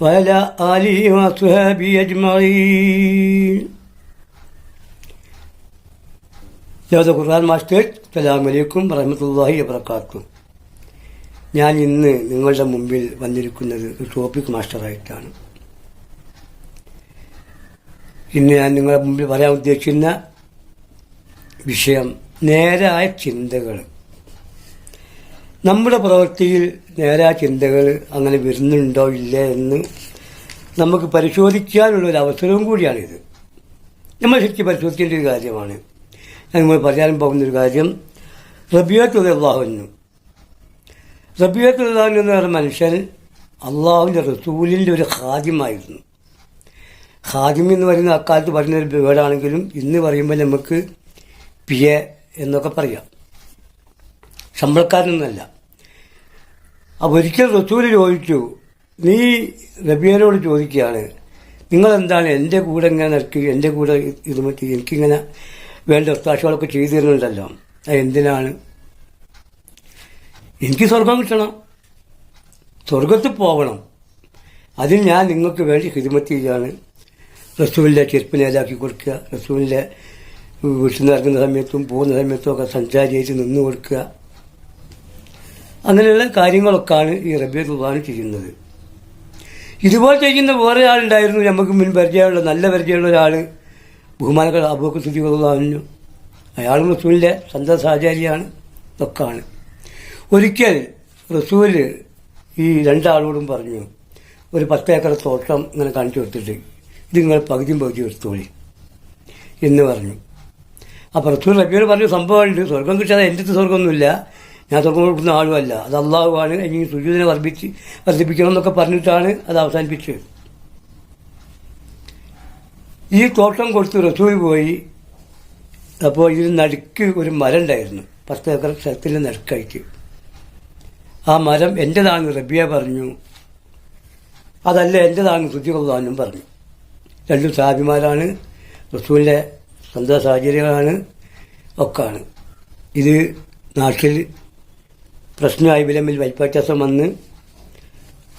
وعلى آله وصحبه أجمعين യാദ ഖുർആൻ master അസ്സലാമു അലൈക്കും വറഹ്മത്തുള്ളാഹി വബറകാതുഹു ഞാൻ ഇന്ന് നിങ്ങളുടെ മുമ്പിൽ വന്നിരിക്കുന്നത് ഒരു ടോപ്പിക് മാസ്റ്ററായിട്ടാണ് ഇന്ന് ഞാൻ നിങ്ങളുടെ മുമ്പിൽ പറയാൻ ഉദ്ദേശിക്കുന്ന വിഷയം നേരായ ചിന്തകൾ നമ്മുടെ പ്രവൃത്തിയിൽ നേരായ ചിന്തകൾ അങ്ങനെ വരുന്നുണ്ടോ ഇല്ലേ എന്ന് നമുക്ക് പരിശോധിക്കാനുള്ള ഒരു അവസരവും കൂടിയാണിത്. നമ്മൾ ശരിക്കും പരിശോധിക്കേണ്ട ഒരു കാര്യമാണ്. നിങ്ങൾ പറയാൻ പോകുന്ന ഒരു കാര്യം റബിയത്തുള്ളാഹുന്നു റബിയത്തുള്ളാഹു എന്ന് പറഞ്ഞ മനുഷ്യൻ അള്ളാഹുവിന്റെ റസൂലിന്റെ ഒരു ഹാദ്യമായിരുന്നു ഹാദിം എന്ന് പറയുന്ന അക്കാലത്ത് പറയുന്ന ഒരു വേർഡാണെങ്കിലും ഇന്ന് പറയുമ്പോൾ നമുക്ക് പിയ എന്നൊക്കെ പറയാം. ശമ്പളക്കാരനൊന്നല്ല അപ്പോൾ ഒരിക്കൽ റസൂൽ ചോദിച്ചു നീ റബിയനോട് ചോദിക്കുകയാണ് നിങ്ങളെന്താണ് എന്റെ കൂടെ ഇങ്ങനെ നിൽക്കുക എന്റെ കൂടെ ഇത് മറ്റി എനിക്കിങ്ങനെ വേണ്ട ഒത്താശകളൊക്കെ ചെയ്തു തരുന്നുണ്ടല്ലോ അത് എന്തിനാണ്? എനിക്ക് സ്വർഗം കിട്ടണം. സ്വർഗത്തിൽ പോകണം അതിന് ഞാൻ നിങ്ങൾക്ക് വേണ്ടി ഹിദ്മത്ത് റസൂലിന്റെ ചെരുപ്പ് നേതാക്കി കൊടുക്കുക റസൂലിന്റെ വീട്ടിൽ നിന്ന് ഇറങ്ങുന്ന സമയത്തും പോകുന്ന സമയത്തും ഒക്കെ സഞ്ചാരിയായിട്ട് നിന്ന് കൊടുക്കുക. അങ്ങനെയുള്ള കാര്യങ്ങളൊക്കെയാണ് ഈ റബിയ ഖുർബാൻ ചെയ്യുന്നത് ഇതുപോലെ ചെയ്യുന്ന വേറെ ആളുണ്ടായിരുന്നു. നമുക്ക് മുൻ പരിചയമുള്ള നല്ല പരിചയമുള്ള ഒരാൾ ബഹുമാനങ്ങൾ അബൂക്ക് സ്ഥിതി പറഞ്ഞു അയാളും റസൂലിന്റെ സന്തസാചാരിയാണ് ഇതൊക്കെയാണ്. ഒരിക്കൽ റസൂൽ ഈ രണ്ടാളോടും പറഞ്ഞു ഒരു പത്ത് ഏക്കർ തോട്ടം ഇങ്ങനെ കാണിച്ചു കൊടുത്തിട്ട് ഇത് നിങ്ങൾ പകുതിയും പകുതി എടുത്തോളി എന്ന് പറഞ്ഞു. അപ്പോൾ റസൂൽ റബിയോട് പറഞ്ഞു സംഭവമുണ്ട്. സ്വർഗം കിട്ടാതെ എന്റെ അടുത്ത് സ്വർഗമൊന്നുമില്ല. ഞാൻ സ്വർഗം കൊടുക്കുന്ന ആളുമല്ല. അത് അള്ളാഹുവാണ് ഇനി സുജൂദിനെ വർദ്ധിപ്പിച്ച് വർദ്ധിപ്പിക്കണം എന്നൊക്കെ പറഞ്ഞിട്ടാണ് അത് അവസാനിപ്പിച്ചത്. ഈ തോട്ടം കൊടുത്ത് റസൂൽ പോയി. അപ്പോൾ ഇതിന് നടുക്ക് ഒരു മരം ഉണ്ടായിരുന്നു പത്ത് ഏക്കർ സ്ഥലത്തിന്റെ നടുക്കായിട്ട്. ആ മരം എന്റെതാണ് റബിയ പറഞ്ഞു. അതല്ല എന്റെതാണ് ശ്രുതികൊള്ളാനും പറഞ്ഞു. രണ്ടും സാബിമാരാണ് റസൂലിന്റെ സ്വന്തം സാഹചര്യങ്ങളാണ് ഒക്കെയാണ്. ഇത് നാട്ടിൽ പ്രശ്നമായി വിലമിൽ വൈപ്പാറ്റസം വന്ന്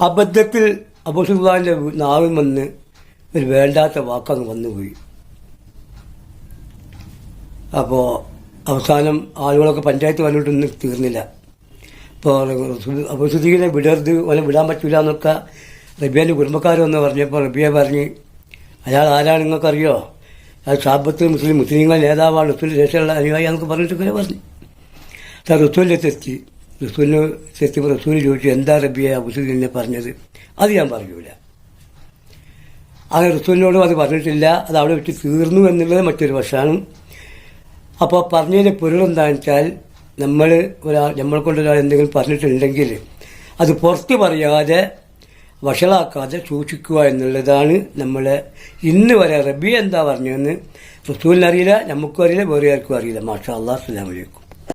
അബദ്ധത്തിൽ അബുസുല്ലാന്റെ നാവിൽ വന്ന് ഒരു വേണ്ടാത്ത വാക്കങ്ങ് വന്നുപോയി അപ്പോൾ അവസാനം ആളുകളൊക്കെ പഞ്ചായത്ത് വന്നിട്ടൊന്നും തീർന്നില്ല. ഇപ്പോൾ അബുസുദ്ദീനെ വിടരുത് ഓനെ വിടാൻ പറ്റില്ല എന്നൊക്കെ റബിയാന്റെ കുടുംബക്കാർ പറഞ്ഞപ്പോൾ റബിയ പറഞ്ഞ് അയാൾ ആരാണ് നിങ്ങൾക്കറിയോ? അയാൾ ഷാബത്ത് മുസ്ലിം മുസ്ലിങ്ങളുടെ നേതാവാണ് റസൂൽ ശേഷമുള്ള അനുയായി എന്നൊക്കെ പറഞ്ഞിട്ടൊക്കെ പറഞ്ഞു. റസൂലിന്റെ തെറ്റി. റസൂലിന് സത്യം റസൂൽ ചോദിച്ചു എന്താ റബിയ എന്നെ പറഞ്ഞത്? അത് ഞാൻ പറയൂല. ആ റസൂലിനോടും അത് പറഞ്ഞിട്ടില്ല. അത് അവിടെ വെച്ച് തീർന്നു എന്നുള്ളത് മറ്റൊരു വശമാണ്. അപ്പോൾ പറഞ്ഞതിന്റെ പൊരുളെന്താണെന്ന് വെച്ചാൽ നമ്മൾ ഒരാൾ നമ്മളെ കൊണ്ട് ഒരാൾ എന്തെങ്കിലും പറഞ്ഞിട്ടുണ്ടെങ്കിൽ അത് പുറത്ത് പറയാതെ വഷളാക്കാതെ സൂക്ഷിക്കുക എന്നുള്ളതാണ് നമ്മളെ ഇന്ന് വരെ റബി എന്താ പറഞ്ഞതെന്ന് റസൂലിനറിയില്ല നമുക്കും അറിയില്ല വേറെ ആർക്കും അറിയില്ല. മാഷാ അള്ളാഹ് അസ്സലാമു അലൈക്കും.